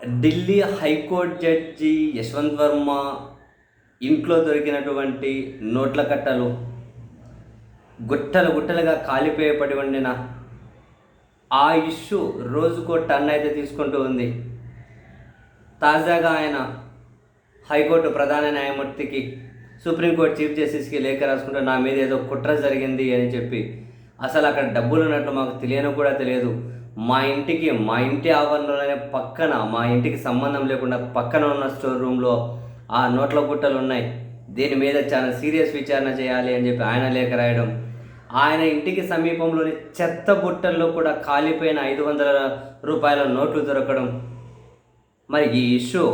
Delhi high court judge Yashwant Varma ఇంట్లో దొరికినటువంటి నోట్ల కట్టలు గుట్టలు గుట్టలుగా కాలిపోయేపడి ఉండిన ఆ ఇష్యూ రోజుకో టన్ అయితే తీసుకుంటూ ఉంది. తాజాగా ఆయన హైకోర్టు ప్రధాన న్యాయమూర్తికి సుప్రీంకోర్టు చీఫ్ జస్టిస్కి లేఖ రాసుకుంటే నా మీద ఏదో కుట్ర జరిగింది అని చెప్పి అసలు అక్కడ డబ్బులు ఉన్నట్లు మాకు తెలియను కూడా తెలియదు. మా ఇంటికి మా ఇంటి ఆవరణలోనే పక్కన మా ఇంటికి సంబంధం లేకుండా పక్కన ఉన్న స్టోర్ రూమ్లో ఆ నోట్ల గుట్టలు ఉన్నాయి. దీని మీద చాలా సీరియస్ విచారణ చేయాలి అని చెప్పి ఆయన లేఖ రాయడం. ఆయన ఇంటికి సమీపంలోని చెత్త బుట్టల్లో కూడా కాలిపోయిన ఐదు వందల రూపాయల నోట్లు దొరకడం. మరి ఈ ఇష్యూ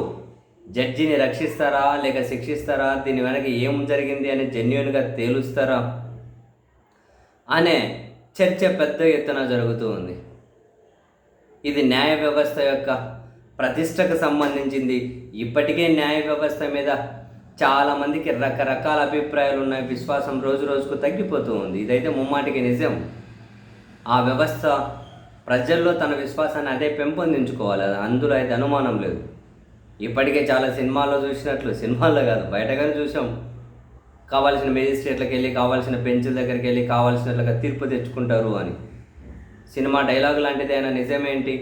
జడ్జిని రక్షిస్తారా లేక శిక్షిస్తారా దీని వెనక ఏం జరిగింది అని జెన్యున్గా తేలుస్తారా అనే చర్చ పెద్ద ఎత్తున జరుగుతూ ఉంది. ఇది న్యాయ వ్యవస్థ యొక్క ప్రతిష్టకు సంబంధించింది. ఇప్పటికే న్యాయ వ్యవస్థ మీద చాలామందికి రకరకాల అభిప్రాయాలు ఉన్నాయి. విశ్వాసం రోజు రోజుకు తగ్గిపోతూ ఉంది. ఇదైతే ముమ్మాటికి నిజం. ఆ వ్యవస్థ ప్రజల్లో తన విశ్వాసాన్ని అదే పెంపొందించుకోవాలి. అందులో అయితే అనుమానం లేదు. ఇప్పటికే చాలా సినిమాల్లో చూసినట్లు. సినిమాల్లో కాదు బయటగానే చూసాం. కావాల్సిన మేజిస్ట్రేట్లకు వెళ్ళి కావాల్సిన బెంచ్ల దగ్గరికి వెళ్ళి కావాల్సినట్లుగా తీర్పు తెచ్చుకుంటారు అని. సినిమా డైలాగ్ లాంటిది అయినా నిజమేంటి?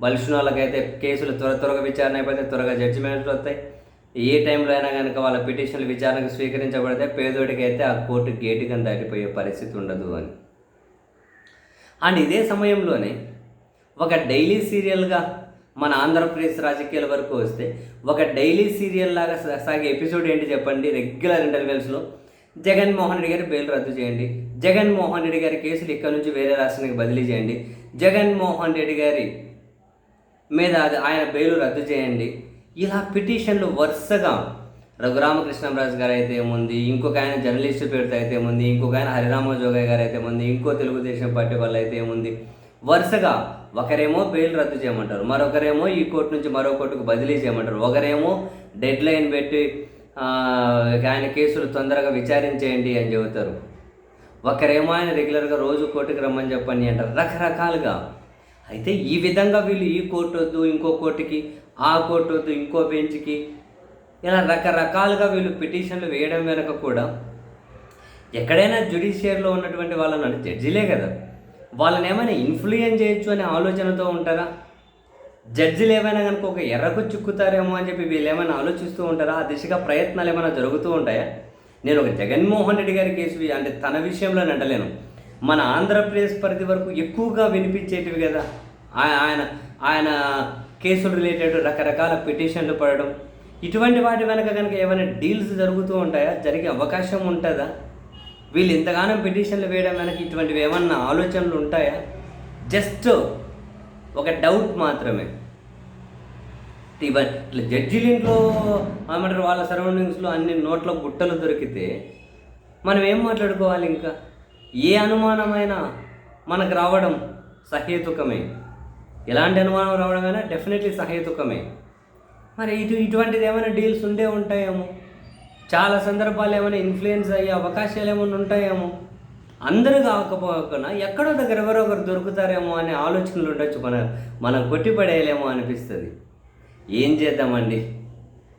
బలిసిన వాళ్ళకైతే కేసులు త్వర త్వరగా విచారణ అయిపోతే త్వరగా జడ్జిమెంట్లు వస్తాయి. ఏ టైంలో అయినా కనుక వాళ్ళ పిటిషన్లు విచారణకు స్వీకరించబడితే పేదోడికి అయితే ఆ కోర్టు గేటు కింద దాటిపోయే పరిస్థితి ఉండదు అని. అండ్ ఇదే సమయంలోనే ఒక డైలీ సీరియల్గా మన ఆంధ్రప్రదేశ్ రాజకీయాల వరకు వస్తే ఒక డైలీ సీరియల్ లాగా సాగే ఎపిసోడ్ ఏంటి చెప్పండి? రెగ్యులర్ ఇంటర్వెల్స్లో జగన్మోహన్ రెడ్డి గారి బెయిల్ రద్దు చేయండి. జగన్మోహన్ రెడ్డి గారి కేసులు ఇక్కడ నుంచి వేరే రాష్ట్రానికి బదిలీ చేయండి. జగన్మోహన్ రెడ్డి గారి మీద అది ఆయన బెయిల్ రద్దు చేయండి. ఇలా పిటిషన్లు వరుసగా రఘురామకృష్ణరాజు గారు అయితే ఏముంది? ఇంకొక ఆయన జర్నలిస్ట్ పేరుతో అయితే ఏముంది? ఇంకొక ఆయన హరిరామ జోగయ్య గారు అయితే ఏముంది? ఇంకో తెలుగుదేశం పార్టీ వాళ్ళు అయితే ఏముంది? వరుసగా ఒకరేమో బెయిల్ రద్దు చేయమంటారు. మరొకరేమో ఈ కోర్టు నుంచి మరో కోర్టుకు బదిలీ చేయమంటారు. ఒకరేమో డెడ్ లైన్ పెట్టి ఆయన కేసులు తొందరగా విచారించేయండి అని చెబుతారు. ఒకరేమో ఆయన రెగ్యులర్గా రోజు కోర్టుకి రమ్మని చెప్పండి అంటారు. రకరకాలుగా. అయితే ఈ విధంగా వీళ్ళు ఈ కోర్టు వద్దు ఇంకో కోర్టుకి ఆ కోర్టు వద్దు ఇంకో బెంచ్కి ఇలా రకరకాలుగా వీళ్ళు పిటిషన్లు వేయడం వెనక కూడా ఎక్కడైనా జ్యుడిషియర్లో ఉన్నటువంటి వాళ్ళని అంటే జడ్జిలే కదా. వాళ్ళని ఏమైనా ఇన్ఫ్లుయెన్స్ చేయొచ్చు అనే ఆలోచనతో ఉంటారా? జడ్జిలు ఏమైనా కనుక ఒక ఎర్రకు చిక్కుతారేమో అని చెప్పి వీళ్ళు ఏమైనా ఆలోచిస్తూ ఉంటారా? ఆ దిశగా ప్రయత్నాలు ఏమైనా జరుగుతూ ఉంటాయా? నేను ఒక జగన్మోహన్ రెడ్డి గారి కేసు అంటే తన విషయంలో అంటలేను మన ఆంధ్రప్రదేశ్ పరిధి వరకు ఎక్కువగా వినిపించేటివి కదా. ఆయన ఆయన కేసులు రిలేటెడ్ రకరకాల పిటిషన్లు పడడం. ఇటువంటి వాటి వెనక కనుక ఏమైనా డీల్స్ జరుగుతూ ఉంటాయా? జరిగే అవకాశం ఉంటుందా? వీళ్ళు ఇంతగానో పిటిషన్లు వేయడం వెనక ఇటువంటివి ఏమన్నా ఆలోచనలు ఉంటాయా? జస్ట్ ఒక డౌట్ మాత్రమే. ఇవ- ఇట్లా జడ్జిల ఇంట్లో ఏమంటారు వాళ్ళ సరౌండింగ్స్లో అన్ని నోట్ల గుట్టలు దొరికితే మనం ఏం మాట్లాడుకోవాలి ఇంకా? ఏ అనుమానమైనా మనకు రావడం సహేతుకమే. ఎలాంటి అనుమానం రావడమైనా డెఫినెట్లీ సహేతుకమే. మరి ఇటు ఇటువంటిది ఏమైనా డీల్స్ ఉండే ఉంటాయేమో? చాలా సందర్భాలు ఏమైనా ఇన్ఫ్లుయెన్స్ అయ్యే అవకాశాలు ఏమైనా ఉంటాయేమో? అందరూ కాకపోకుండా ఎక్కడో దగ్గర ఎవరో ఒకరు దొరుకుతారేమో అనే ఆలోచనలు ఉండొచ్చు మన మనం కొట్టిపడేయలేమో అనిపిస్తుంది. ఏం చేద్దామండి?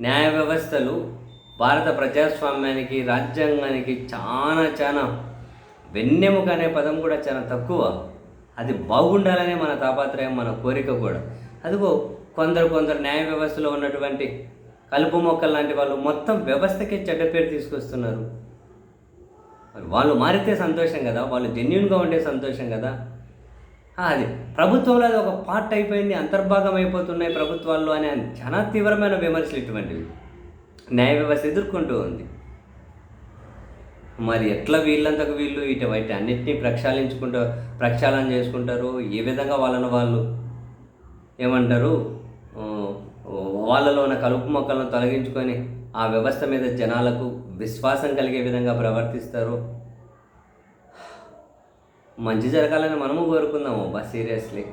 న్యాయ వ్యవస్థలు భారత ప్రజాస్వామ్యానికి రాజ్యాంగానికి చాలా చాలా వెన్నెముక అనే పదం కూడా చాలా తక్కువ. అది బాగుండాలనే మన తాపత్రయం మన కోరిక కూడా. అదిగో కొందరు కొందరు న్యాయ వ్యవస్థలో ఉన్నటువంటి కలుపు మొక్కలు లాంటి వాళ్ళు మొత్తం వ్యవస్థకే చెడ్డ పేరు తీసుకొస్తున్నారు. వాళ్ళు మారితే సంతోషం కదా? వాళ్ళు జెన్యున్గా ఉంటే సంతోషం కదా? అది. ప్రభుత్వంలో అది ఒక పార్ట్ అయిపోయింది అంతర్భాగం అయిపోతున్నాయి ప్రభుత్వాల్లో అనే చాలా తీవ్రమైన విమర్శలు ఇటువంటివి. న్యాయ వ్యవస్థ ఎదుర్కొంటూ ఉంది. మరి ఎట్లా వీళ్ళంతకు వీళ్ళు ఇటు వాటి అన్నింటినీ ప్రక్షాళించుకుంటూ ప్రక్షాళన చేసుకుంటారు? ఏ విధంగా వాళ్ళను వాళ్ళు ఏమంటారు? వాళ్ళలో ఉన్న కలుపు మొక్కలను తొలగించుకొని ఆ వ్యవస్థ మీద జనాలకు విశ్వాసం కలిగే విధంగా ప్రవర్తిస్తారు? మంచి జరగాలని మనము కోరుకుందాము. బస్ సీరియస్లీ.